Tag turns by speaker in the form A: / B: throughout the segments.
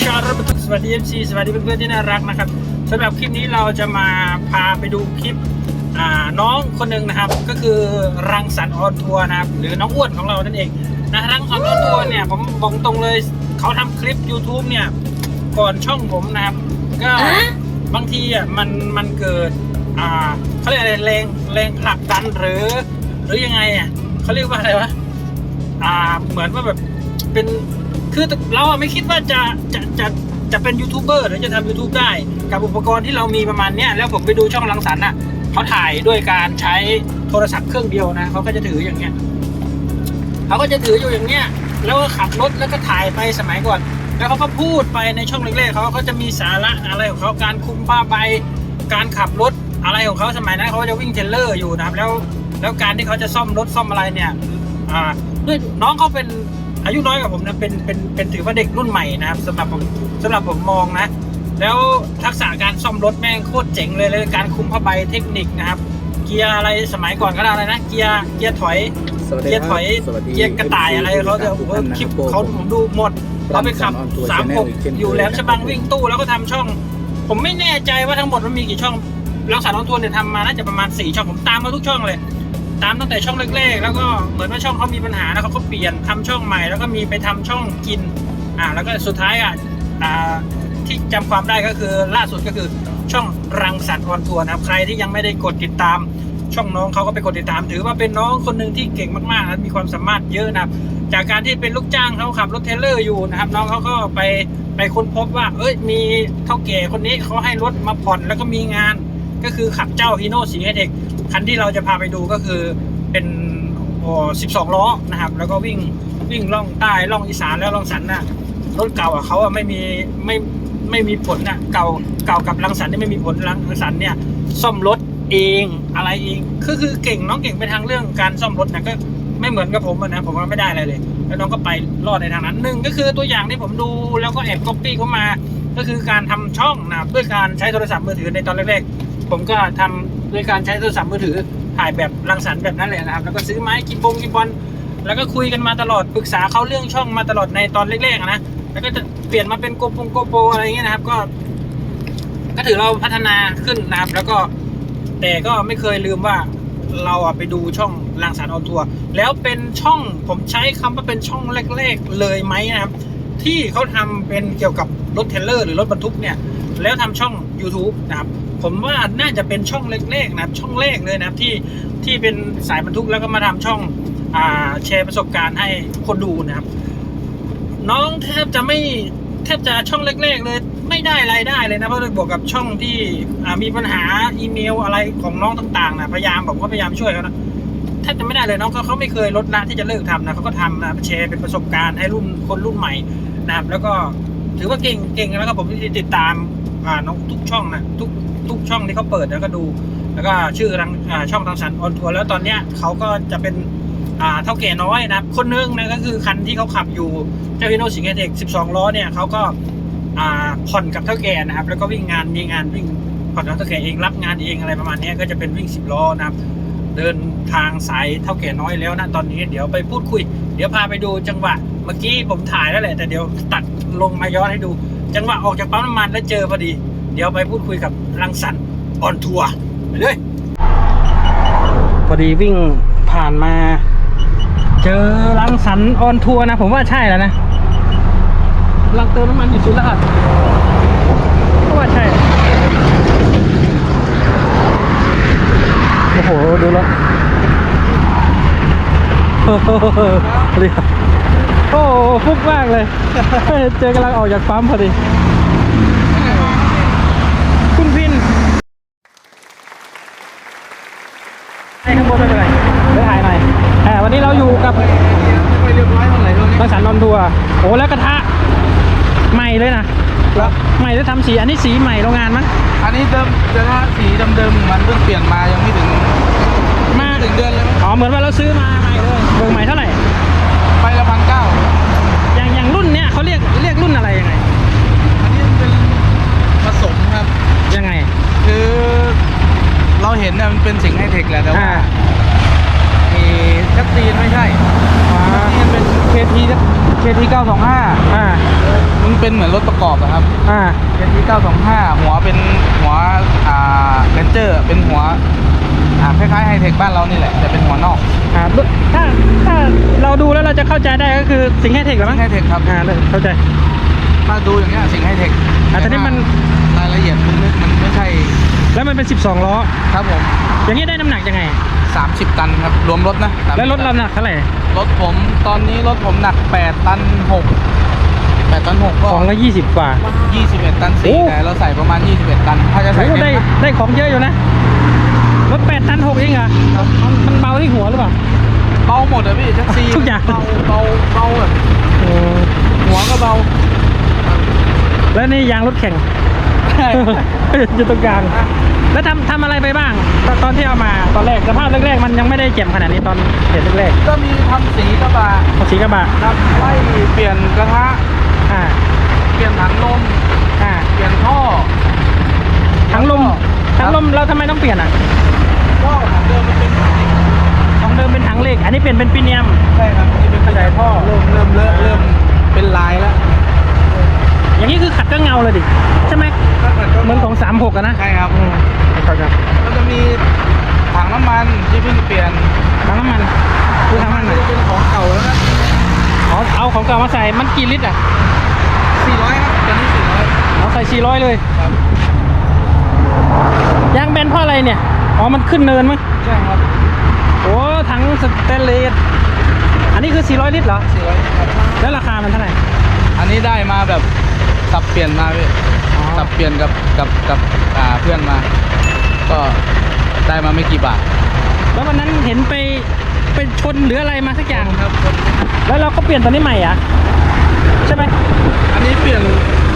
A: ชาวรถบรรทุกสวัสดี MC สวัสดีเพื่อนๆที่น่ารักนะครับสำหรับคลิปนี้เราจะมาพาไปดูคลิปอ่าน้องคนหนึ่งนะครับ ก็คือรังสรรค์ออนทัวร์นะครับหรือน้องอ้วนของเรานั่นเองนะรังสรรค์ออนทัวร์เนี่ยผมบอกตรงเลยเขาทำคลิป YouTube เนี่ยก่อนช่องผมนะครับก็บางทีอะมันมันเกิดอ่าเขาเรียกอะไรแรงแรงผลักดันหรือ หรือยังไงอะเขาเรียกว่าอะไรวะอ่าเหมือนว่าแบบเป็น คือเราไม่คิดว่าจะจะจะจะเป็นยูทูบเบอร์หรือจะทำ YouTube ได้ กับอุปกรณ์ที่เรามีประมาณเนี้ยแล้วผมไปดูช่องรังสรรค์อะเขาถ่ายด้วยการใช้โทรศัพท์เครื่องเดียวนะเขาก็จะถืออย่างเงี้ยเขาก็จะถืออยู่อย่างเงี้ยแล้วก็ขับรถแล้วก็ถ่ายไปสมัยก่อน แล้วเขาก็พูดไปในช่องเล็กๆเขาก็จะมีสาระอะไรของเขาการคุมผ้าใบการขับรถอะไรของเขาสมัยนั้นเขาก็จะวิ่งเทรลเลอร์อยู่นะครับแล้วแล้วการที่เขาจะซ่อมรถซ่อมอะไรเนี่ยอ่าด้วยน้องเขาเป็น อายุน้อยกว่าผมนะเป็นเป็นเป็นถือว่าเด็กรุ่นใหม่นะครับสำหรับผมสำหรับผมมองนะ แล้วทักษะการซ่อมรถแม่งโคตรเจ๋งเลยเลยการคุมผ้าใบเทคนิคนะครับ เกียร์อะไรสมัยก่อนก็ได้อะไรนะเกียร์เกียร์ถอย
B: สวัสดี
A: เกียร์
B: ค
A: ถ
B: รับ
A: อย
B: สวัสดี
A: เกียร์กระต่ายอะไรเขาจะ
B: ทุก
A: โอ้โห
B: ท่านนะ
A: คลิป
B: รับ
A: เขาผมดูหมดเราไปขับ
B: รังสรรค์ On Tour
A: สามหก
B: Channel อีกเช่นเคย
A: อยู่แหลม
B: นะครับ
A: ฉบังวิ่งตู้แล้วก็ทำช่อง ผมไม่แน่ใจว่าทั้งหมดมันมีกี่ช่องรังสรรค์ออนทัวร์เนี่ยทำมาน่าจะประมาณสี่ช่องผมตามมาทุกช่องเลย ตามตั้งแต่ช่องแรกๆ แล้วก็เหมือนว่าช่องเขามีปัญหาแล้วเขาก็เปลี่ยนทำช่องใหม่ แล้วก็มีไปทำช่องกินอ่าแล้วก็สุดท้ายอะที่จำความได้ก็คือล่าสุดก็คือช่องรังสรรค์ออนทัวร์นะครับใครที่ยังไม่ได้กดติดตามช่องน้องเขาก็ไปกดติดตาม ถือว่าเป็นน้องคนหนึ่งที่เก่งมากๆนะมีความสามารถเยอะนะครับจากการที่เป็นลูกจ้างเขาขับรถเทลเลอร์อยู่นะครับ น้องเขาก็ไปไปค้นพบว่า เอ้ยมีเท่าแก่คนนี้เขาให้รถมาผ่อนแล้วก็มีงาน ก็คือขับเจ้าฮีโน่สีเทค คันที่เราจะพาไปดูก็คือเป็นโอ้12 ล้อนะครับ แล้วก็วิ่งวิ่งล่องใต้ล่องอีสานแล้วล่องสันน่ะรถเก่าอะเขาอะไม่มีไม่ไม่มีผลน่ะเก่าเก่ากับลังสันนี่ไม่มีผลลังสันเนี่ยซ่อมรถเองอะไรเองคือคือเก่งน้องเก่งไปทางเรื่องการซ่อมรถนะก็ไม่เหมือนกับผมนะผมว่าไม่ได้อะไรเลย แล้วน้องก็ไปรอดในทางนั้นหนึ่งก็คือตัวอย่างที่ผมดูแล้วก็แอบก๊อปปี้เข้ามา ก็คือการทำช่องนะด้วยการใช้โทรศัพท์มือถือในตอนแรกๆผมก็ทำ ด้วยการใช้โทรศัพท์มือถือถ่ายแบบรังสรรค์แบบนั้นเลยนะครับ แล้วก็ซื้อไม้กินบงกินบอลแล้วก็คุยกันมาตลอดปรึกษาเขาเรื่องช่องมาตลอดในตอนแรกๆนะแล้วก็จะเปลี่ยนมาเป็นโกโปงโกโปอะไรอย่างเงี้ยนะครับ ก็ ก็ถือเราพัฒนาขึ้นนะครับ แล้วก็แต่ก็ไม่เคยลืมว่าเราอะไปดูช่องรังสรรค์ออนทัวร์แล้วเป็นช่องผมใช้คำว่าเป็นช่องแรก ๆ เลยไหมนะครับ ที่เขาทำเป็นเกี่ยวกับรถเทรลเลอร์ หรือรถบรรทุกเนี่ย แล้วทำช่อง YouTube นะครับ ผมว่าน่าจะเป็นช่องเล็กๆนะครับ ช่องแรกเลยนะครับที่ที่เป็นสายบรรทุกแล้วก็มาทำช่องอ่าแชร์ประสบการณ์ให้คนดูนะครับ น้องแทบจะไม่แทบจะช่องแรกๆเลยไม่ได้รายได้เลยนะเพราะบวกกับช่องที่มีปัญหาอีเมลอะไรของน้องต่างๆนะพยายามผมก็พยายามช่วยเขานะแทบจะไม่ได้เลยน้องเขาเขาไม่เคยลดละที่จะเลิกทำนะเขาก็ทำนะแชร์เป็นประสบการณ์ให้รุ่นคนรุ่นใหม่นะครับ แล้วก็ถือว่าเก่งเก่งแล้วก็ผมที่ติดตาม อ่าน้องทุกช่องนะทุกทุกช่องที่เขาเปิดแล้วก็ดู แล้วก็ชื่อรังช่องทางสันออนทัวร์แล้วตอนเนี้ยเขาก็จะเป็นอ่าเท่าแก่น้อยนะครับคนนึงนะก็คือคันที่เขาขับอยู่เจ้าฮิโนสิงห์เทค12 ล้อเนี่ยเขาก็อ่าผ่อนกับเท่าแก่นะครับแล้วก็วิ่งงานมีงานวิ่งผ่อนกับเท่าแก่เองรับงานเองอะไรประมาณนี้ก็จะเป็นวิ่ง 10 ล้อนะครับเดินทางสายเท่าแก่น้อยแล้วนะตอนนี้เดี๋ยวไปพูดคุย เดี๋ยวพาไปดูจังหวะ เมื่อกี้ผมถ่ายแล้วแหละแต่เดี๋ยวตัดลงมาย้อนให้ดู จังหวะออกจากปั๊มน้ำมันแล้วเจอพอดี เดี๋ยวไปพูดคุยกับรังสรรค์ออนทัวร์ไปเลย พอดีวิ่งผ่านมา เจอรังสรรค์ออนทัวร์นะ ผมว่าใช่แล้วนะรังเติมน้ำมันอยู่สุราษฎร์ก็ว่าใช่ โอ้โห ดูแล้วโอ้โหสวัสดีครับ ฟุกมากเลย เจอกำลังออกจากปั๊มพอดี คุณพินให้ข้างบนไม่เป็นไรเดี๋ยวถ่ายหน่อยอ่าวันนี้เราอยู่กับ
B: ไม่เรียบร้อยเท่าไหร่เลย
A: รังสรรค์นอนทัวร์โอ้แล้วกระทะ ใหม่เลยนะใหม่แล้วทำสี อันนี้สีใหม่โรงงานมั้ง
B: อันนี้เดิมจะถ้าสีเดิมๆมันเพิ่งเปลี่ยนมายังไม่ถึง
A: มา
B: ถึงเดือนเลยมั้ง
A: อ๋อ เหมือนว่าเราซื้อมาใหม่เลยเบิกใหม่เท่าไหร่
B: ไปละพันเก้า
A: อย่างอย่างรุ่นเนี้ยเขาเรียกเรียกรุ่นอะไรยังไง
B: อันนี้มันเป็นผสมครับ
A: ยังไง
B: คือเราเห็นเนี่ยมันเป็นสิ่งไฮเทคแหละแต่ว่า
A: อ่า
B: ไอ้ชักซีนไม่ใช่
A: อ๋อ
B: ชักซีนเป็น KT KT 925
A: อ่า
B: มันเป็นเหมือนรถประกอบอะครับ
A: อ่า
B: KT 925 หัวเป็นหัวอ่าเรนเจอร์เป็นหัวอ่าคล้ายๆไฮเทคบ้านเรานี่แหละแต่เป็นหัวนอก
A: อ่า ถ้าถ้าเราดูแล้วเราจะเข้าใจได้ก็คือสิงห์ไฮเทคเหรือมั้ง
B: ไฮเทคครับ
A: อ่าเข้าใจ
B: ถ้าดูอย่างเงี้ยสิ่งไฮเทค
A: อะแต่นี่มัน
B: รายละเอียดลึกๆมันไม่ใช่
A: แล้วมันเป็น 12 ล้อ
B: ครับผม
A: อย่างนี้ได้น้ำหนักยังไง
B: 30 ตันครับ รวมรถนะ30
A: แล้วรถเราหนักเท่าไหร่
B: รถผมตอนนี้รถผมหนัก 8 ตัน6 8ตัน6ก็
A: ของละ20 กว่า
B: 21 ตัน
A: โอ้
B: 4แต่เราใส่ประมาณ 21 ตัน ถ้าจะใส่
A: โอ้
B: เต็ม
A: ได้
B: นะ
A: ได้ของเยอะอยู่นะ รถ 8 ตัน 6 เองเหรอมันมันเบาที่หัวหรือเปล่า
B: เบาหมดอะพี่แท็กซี่
A: ทุกอย่าง
B: เบาเบาเบาแบบ
A: อืม
B: หัวก็เบา
A: แล้วนี่ยางรถแข่ง
B: ใช่
A: อยู่ตรงกลางแล้วทำทำอะไรไปบ้าง ตอนตอนที่เอามาตอนแรกสภาพแรกๆมันยังไม่ได้เจ็บขนาดนี้ตอนเห็นแรก
B: ก็มีทำสีกระบะ
A: ๆเอาสีกระบะ
B: ครับไล่เปลี่ยนกระทะ
A: อ่า
B: เปลี่ยนถังลม
A: อ่า
B: เปลี่ยนท่อ
A: ทั้งลม
B: ครั
A: ทั้
B: บ
A: งลมเราทำไมต้องเปลี่ยนอะ
B: ก็ถังเดิมมันเป็นถัง เหล็ก
A: ของเดิมเป็นถังเหล็ก อันนี้เปลี่ยนเป็นปีเนียม
B: ใช่ครับนี่เป็น
A: ขยายท่อ
B: เริ่มเริ่มเริ่มเริ่มเป็นลายแล้ว
A: อย่างนี้คือขัดก็เงาเลยดิ ใช่ไหม
B: ถ้าเกิดก็
A: เหมือนของ36อะนะ
B: ใช่ครับ
A: อืมเข้าใจ
B: ก็จะมีถังน้ำมันที่เพิ่งเปลี่ยน
A: ถังน้ำมันคือถังน้ำมันไหน
B: เป็นของเก่าแล้วนะ
A: อ๋อเอาของเก่ามาใส่ มันกี่ลิตรอะ
B: 400ครับตอนนี้400
A: เอาใส่400เลย
B: ครับ
A: ยางแบนเพราะอะไรเนี่ย อ๋อ มันขึ้นเนินมั้ง
B: ใช่ครับ
A: โอ้ถังสเตนเลสอันนี้คือ 400 ลิตรเหรอ
B: 400ครับ
A: แล้วราคามันเท่าไหร่
B: อันนี้ได้มาแบบสับเปลี่ยนมาพี่
A: อ๋อ
B: สับเปลี่ยนกับกับกับอ่าเพื่อนมา ก็ได้มาไม่กี่บาท
A: แล้ววันนั้นเห็นไปไปชนหรืออะไรมาสักอย่าง
B: ครับ
A: แล้วเราก็เปลี่ยนตัวนี้ใหม่อะใช่ไหม
B: อันนี้เปลี่ยน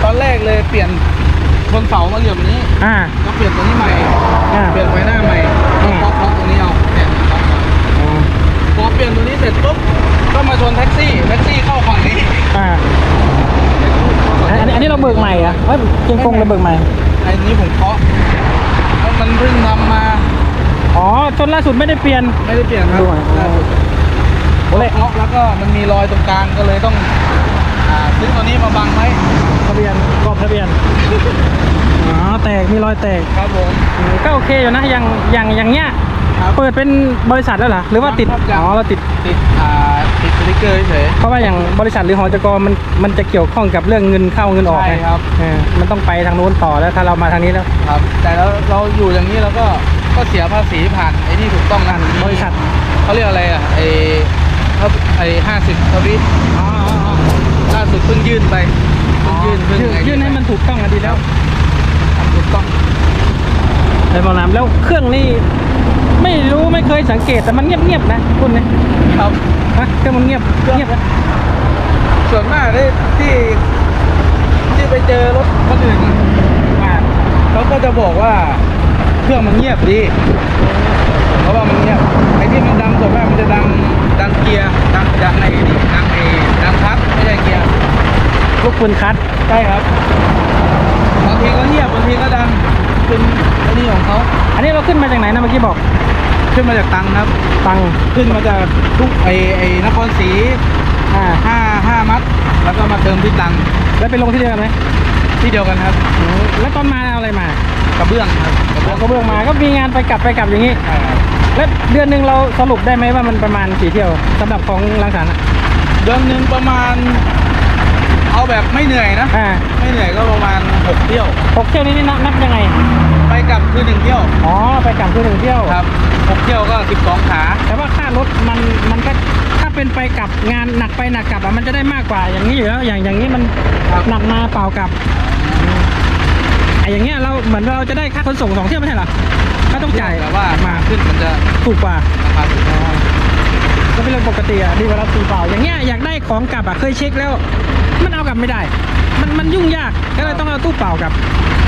B: ตอนแรกเลยเปลี่ยนบนเสามาเหลี่ยมนี้
A: อ่า
B: ก็เปลี่ยนตัวนี้ใหม่
A: อ่า
B: เปลี่ยนไฟหน้าใหม่
A: อื
B: ก็
A: ม
B: เคาะเคาะตรงนี้เอา พอเปลี่ยนตัวนี้เสร็จปุ๊บก็มาชนแท็กซี่แท็กซี่เข้าฝั่งนี้
A: อ่าอันนี้อันนี้เราเบิกใหม่เหรอะเฮ้ยเชียงกงเราเบิกใหม่
B: ไอ้นี้ผมเคาะแล้วมันเพิ่งทำมา
A: อ๋อชนล่าสุดไม่ได้เปลี่ยน
B: ไม่ได้เปลี่ยนครับ
A: ด้วย
B: ล่าสุด
A: โอ้เลย
B: เคาะแล้วก็มันมีรอยตรงกลางก็เลยต้องอ่าซื้อตัวนี้มาบังไว้
A: ทะเบียนกรอบทะเบียนอ๋อแตกมีรอยแตก
B: ครับผม
A: อืมก็โอเคอยู่นะอย่างอย่างอย่างเงี้ย
B: ครับ
A: เปิดเป็นบริษัทแล้วเหรอหรือว่าติด
B: ครับยัง
A: อ๋อเราติด
B: ติดอ่าติดสติกเกอร์เฉย
A: เพราะว่าอย่างบริษัทหรือหอจกมันมันจะเกี่ยวข้องกับเรื่องเงินเข้าเงินออก
B: ใช่
A: ไง
B: ครับ
A: เออมันต้องไปทางนู้นต่อแล้วถ้าเรามาทางนี้แล้ว
B: ครับ แต่แล้วเราอยู่อย่างนี้เราก็ก็เสียภาษีผ่านไอ้นี่ถูกต้องนะ
A: บริษัท
B: เขาเรียกอะไรอะไอ้ครับไอ้ห้าสิบทวิต
A: อ๋ออ๋ออ๋อ
B: ล่าสุดเพิ่งยื่นไปเพิ่งยื่นเพิ่ง
A: ยื่น
B: ไอ้
A: ยื่นให้มันถูกต้องอะดีแล้ว
B: ทำถูกต้อง
A: ไอ้บอกน้ำแล้วเครื่องนี่ ไม่รู้ไม่เคยสังเกตแต่มันเงียบๆนะคุณเนี่ย
B: ครับ
A: ฮะเครื่องมันเงียบเงียบนะ
B: ส่วนมากที่ที่ที่ไปเจอรถคนอื่นมาเขาก็จะบอกว่าเครื่องมันเงียบดีเพราะว่ามันเงียบไอ้ที่มันดังส่วนมากมันจะดังดังเกียร์ดังดังไอ้นี่ดังไอ้ดังคลัตช์ไม่ใช่เกียร์
A: พวกคุณคัด
B: ใช่ครับบางทีก็เงียบบางทีก็ดัง เป็นไอ้นี่ของเขา
A: อันนี้เราขึ้นมาจากไหนนะเมื่อกี้บอก
B: ขึ้นมาจากตังครับ
A: ตัง
B: ขึ้นมาจากทุกไอ้ไอ้นครศรี
A: อ่า
B: ห้าห้ามัด แล้วก็มาเติมที่ตัง
A: แล้วไปลงที่เดียวกันไหม
B: ที่เดียวกันครับ
A: อืมแล้วตอนมาเอาอะไรมาก
B: ระเบื้องครับกระเบื้อง
A: ก็เบื้องมาก็มีงานไปกลับไปกลับอย่างนี้
B: ใช่ครับ
A: แล้วเดือนหนึ่งเราสรุปได้ไหมว่ามันประมาณกี่เที่ยวสำหรับของลังสรรค์อะ
B: เดือนหนึ่งประมาณ เอาแบบไม่เหนื่อยนะ
A: อ่า
B: ไม่เหนื่อยก็ประมาณหกเที่ยว
A: หกเที่ยวนี้นี่นับนับยังไง
B: ไปกลับคือหนึ่งเที่ยว
A: อ๋อ ไปกลับคือหนึ่งเที่ยว
B: ครับหกเที่ยวก็สิบสองขา
A: แต่ว่าค่ารถมันมันก็ถ้าเป็นไปกลับงานหนักไปหนักกลับอะมันจะได้มากกว่าอย่างนี้อยู่แล้วอย่างอย่างนี้มัน
B: ครับ
A: หนักมาเปล่ากลับไอ้อย่างเงี้ยเราเหมือนเราจะได้ค่าขนส่งสองเที่ยวไม่ใช่เหรอก็ต้องจ่าย
B: แต่ว่า
A: มา
B: ขึ้นมันจะ
A: ถูกกว่า
B: ราคาถูก
A: ก็ เป็นเรื่องปกติอะดีกว่าเราตีเปล่า อย่างเงี้ยอยากได้ของกลับอะเคยเช็คแล้ว มันเอากลับไม่ได้ มันมันยุ่งยากก็เลยต้องเอาตู้เปล่ากลับ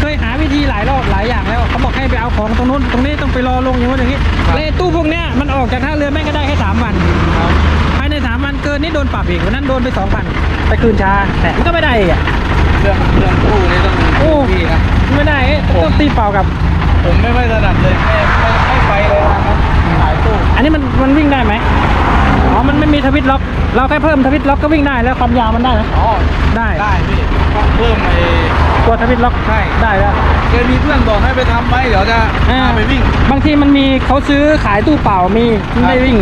A: เคยหาวิธีหลายรอบหลายอย่างแล้วเขาบอกให้ไปเอาของตรงนู้นตรงนี้ต้องไปรอลงอย่างนู้นอย่างนี้เลยตู้พวกเนี้ยมันออกจากท่าเรือแม่งก็ได้แค่สามวัน
B: ครับ
A: ภายในสามวันเกินนี่โดนปรับอีกวันนั้นโดนไปสองพันไปคืนช้าแต่มันก็ไม่ได้อีกอะ
B: เรื่องเรื่องตู้นี่ต้อง
A: โอ้
B: พี่นะ
A: ไม่ได้เอ๊ะ
B: ผม
A: ต้องตีเปล่ากลับ
B: ผมไม่ค่อยถนัดเลยไม่ไม่ไม่ไปเลยนะครับขายตู้
A: อันนี้มันมันวิ่งได้ไหม อ๋อ มันไม่มีทวิตล็อก เราแค่เพิ่มทวิตล็อกก็วิ่งได้แล้วความยาวมันได้ไหม
B: อ๋อ
A: ได้
B: ได้พี่ต้องเพิ่มไอ้
A: ตัวทวิตล็อก
B: ใช่
A: ได้แล้ว
B: เคยมีเพื่อนบอกให้ไปทำไหมเดี๋ยวจะพาไปวิ่ง
A: บางทีมันมีเขาซื้อขายตู้เปล่ามีไม่วิ่ง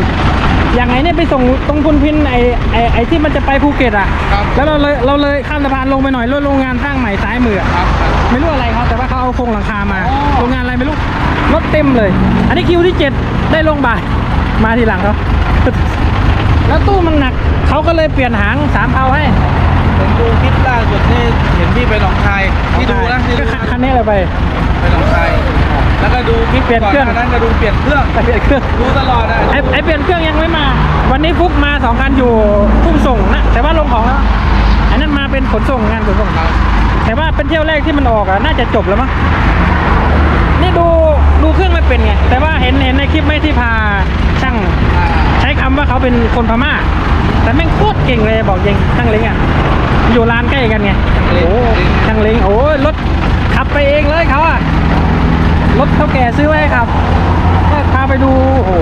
A: อย่างไงเนี่ยไปส่งตรงพุนพินไอไอไอที่มันจะไปภูเก็ตอะ
B: ครับ
A: แล้วเราเลยเราเลยข้ามสะพานลงไปหน่อยรถโรงงานสร้างใหม่ซ้ายมืออะ
B: ครับครับ
A: ไม่รู้อะไรเขาแต่ว่าเขาเอาโครงหลังคามา
B: อ๋อ
A: โรงงานอะไรไม่รู้รถเต็มเลย อันนี้คิวที่เจ็ดได้ลงบ่ายมาทีหลังเขา แล้วตู้มันหนักเขาก็เลยเปลี่ยนหางสามเพาให้
B: ผมดูคลิปล่าสุดนี่เห็นพี่ไปหนองคายที่ดูนะที่
A: ก็
B: ดู
A: คันคันนี้เลยไป
B: ไปหนองคายแล้วก็ดูคลิป
A: เปลี่ยนเครื่อง
B: ก่หานั้นก็ดูเปลี่ยนเครื่อง
A: ไปเปลี่ยนเครื่อง
B: ดูตลอดอะ
A: ไอไอเปลี่ยนเครื่องยังไม่มา วันนี้ฟุกมาสองคันอยู่พุ่งส่งนะแต่ว่าลงของแล้วอันนั้นมาเป็นขนส่งงานขนส่ง
B: ครับ
A: แต่ว่าเป็นเที่ยวแรกที่มันออกอะน่าจะจบแล้วมั้งนี่ดูดูเครื่องไม่เป็นไงแต่ว่าเห็นเห็นในคลิปไหม่ที่พา ช่าง
B: อ่า
A: ใช้คำว่าเขาเป็นคนพม่า แต่แม่งโคตรเก่งเลยบอกจริงช่างเล้งอะอยู่ร้านใกล้กันไงโอ้ช่างเล้งโอ้ยรถขับไปเองเลยเขาอะรถเท่าแก่ซื้อไว้ให้ขับก็พาไปดูโอ้โห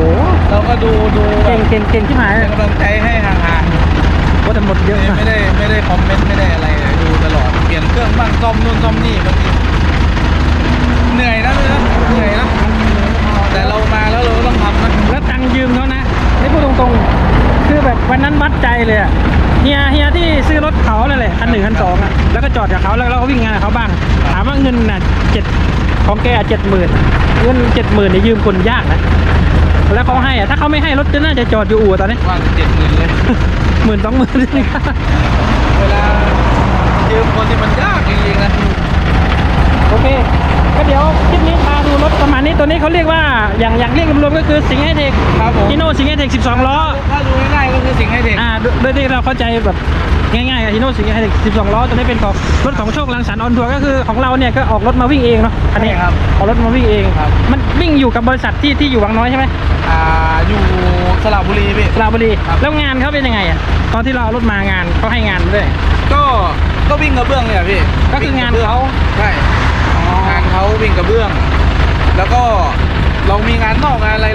B: เราก็ดูดูแบ
A: เก่ง
B: บ
A: เก่งเก่งที่หมาย
B: เป็นกำลังใจให้ห่างๆ
A: ว่าแต่หมดเยอะ
B: ไม่
A: มาก
B: ไม่ได้ไม่ได้คอมเมนต์ไม่ได้อะไรเลยดูตลอดเปลี่ยนเครื่องบ้างซ่อมนู่นซ่อมนี่บางทีเหนื่อยนะเลยนะเหนื่อยนะ แต่เรามาแล้วเราก็ต้องทำนะ
A: แล้วตังค์ยืมเขานะนี่พูดตรงๆ คือแบบวันนั้นวัดใจเลยอะเฮียเฮียที่ซื้อรถเขาเลยแหละคันหนึ่งคันสองอะแล้วก็จอดกับเขาแล้วเราก็วิ่งงานกับเขาบ้าง ถามว่าเงินน่ะเจ็ดของแกเจ็ดหมื่นเงินเจ็ดหมื่นเนี่ยยืมคนยากนะแล้วเขาให้อะถ้าเขาไม่ให้รถจะน่าจะจอดอยู่อู่ตอนนี้
B: ว่าจะเจ็ดหมื่นเลย
A: หมื่นสองหมื่น
B: เวลายืมคนที่มันยากจริงๆนะ
A: โอเค ก็เดี๋ยวคลิปนี้พาดูรถประมาณนี้ตัวนี้เขาเรียกว่าอย่างอย่างเรียกรวมๆก็คือสิงห์ไฮเทค
B: ครับผม
A: ฮิโน่สิงห์ไฮเทค12 ล้อ
B: ถ้าดูง่ายๆก็คือสิ่งให้เด็ก
A: อ่าโดยโดยที่เราเข้าใจแบบง่ายๆอะฮิโน่สิงห์ไฮเทค12 ล้อ ตัวนี้เป็นของรถของโชคลังสรรค์ออนทัวร์ก็คือของเราเนี่ยก็ออกรถมาวิ่งเองเนาะอันนี้
B: ใช่ครับ
A: ออกรถมาวิ่งเอง
B: ครับ
A: มันวิ่งอยู่กับบริษัทที่ที่อยู่วังน้อยใช่ไหม
B: อ่าอยู่สระบุรีพี่
A: สระบุรี
B: ครับ
A: แล้วงานเขาเป็นยังไงอะตอนที่เราเอารถมางานเขาให้งานด้วย
B: ก็ก็วิ่งกระเบื้องเนี่ยพี่
A: ก็คืองาน
B: วิ่กระบื้
A: เขา
B: ใช่งาน เขาวิ่งกระเบื้อง แล้วก็เรามีงานนอกงานอะไร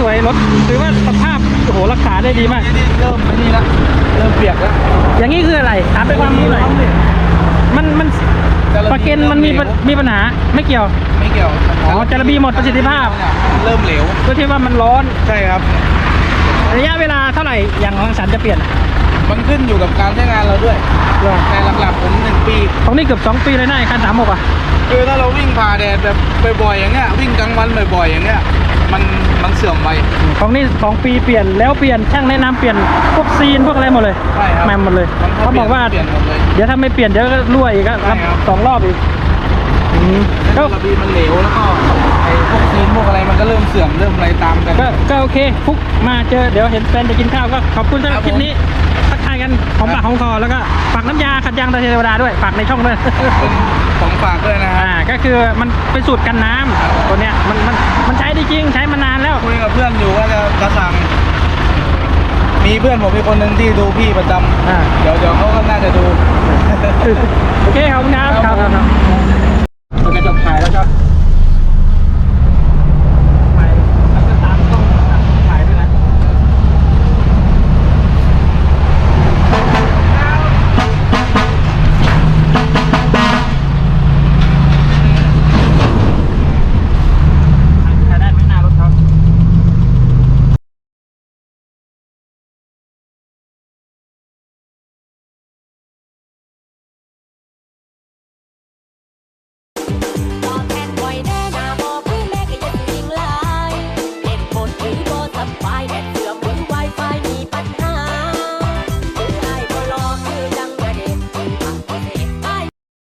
A: ส
B: วย
A: ถือ
B: ว่า
A: สวยรถถือว่าสภาพโอ้โหรักษาได้ดีมาก
B: นี่นี่เริ่มไอ้นี่ละเริ่มเปียกแล้ว
A: อย่างนี้คืออะไรถามไปความรู้หน่อยมันมัน
B: จระบี
A: ประเก็นมันมีปัญมีปัญหาไม่เกี่ยว
B: ไม่เกี่ยว
A: อ๋อจระบีหมดประสิทธิภาพ
B: เริ่มเหลว
A: ก็ที่ว่ามันร้อน
B: ใช่ครับ
A: ระยะเวลาเท่าไหร่อย่างรังสรรค์จะเปลี่ยน
B: มันขึ้นอยู่กับการใช้งานเราด้วยแต่หลักๆผมหนึ่งปี
A: ของนี่เกือบสองปีเลยนะไอ้คันสามหกอะ
B: คือถ้าเราวิ่งผ่าแดดแบบบ่อยๆอย่างเงี้ยวิ่งกลางวันบ่อยๆอย่างเงี้ย มันมันเสื่อมไป
A: ของนี่สองปีเปลี่ยนแล้วเปลี่ยนช่างแนะนำเปลี่ยนพวกซีนพวกอะไรหมดเลย
B: ใช่ครับ
A: แมมหมดเลย
B: มัน
A: เขาบอกว่า
B: เปลี่ยนหมดเลย
A: เดี๋ยวถ้าไม่เปลี่ยนเดี๋ยวก็รั่วอีกก็รับ
B: ใช่ครับ
A: สองรอบอีกอืม
B: แล้
A: ก็
B: วกระบีมันเหลวแล้วก็ไอ้พวกซีนพวกอะไรมันก็เริ่มเสื่อมเริ่มอะไรตามกัน
A: ก็ก็โอเคฟุกมาเจอเดี๋ยวเห็นแฟนจะกินข้าวก็ขอบคุณสำหรับ
B: ครับ
A: คลิปนี้ทักทายกันของปากของคอแล้วก็ฝากน้ำยาขัดยางตาเทวดาด้วยฝากในช่องด้วย
B: เป็นของฝากด้วยนะฮะ
A: อ่าก็คือมันเป็นสูตรกันน้ำตัวเนี้ยมันมันมันใช้ ระ
B: สัง มีเพื่อนผมมีคนหนึ่งที่ดูพี่ประจำเดี๋ยวเดี๋ยวเขาก็น่าจะดู
A: โอเคครับครับครับ
B: ครับ
A: กระจกถ่ายแล้วครับ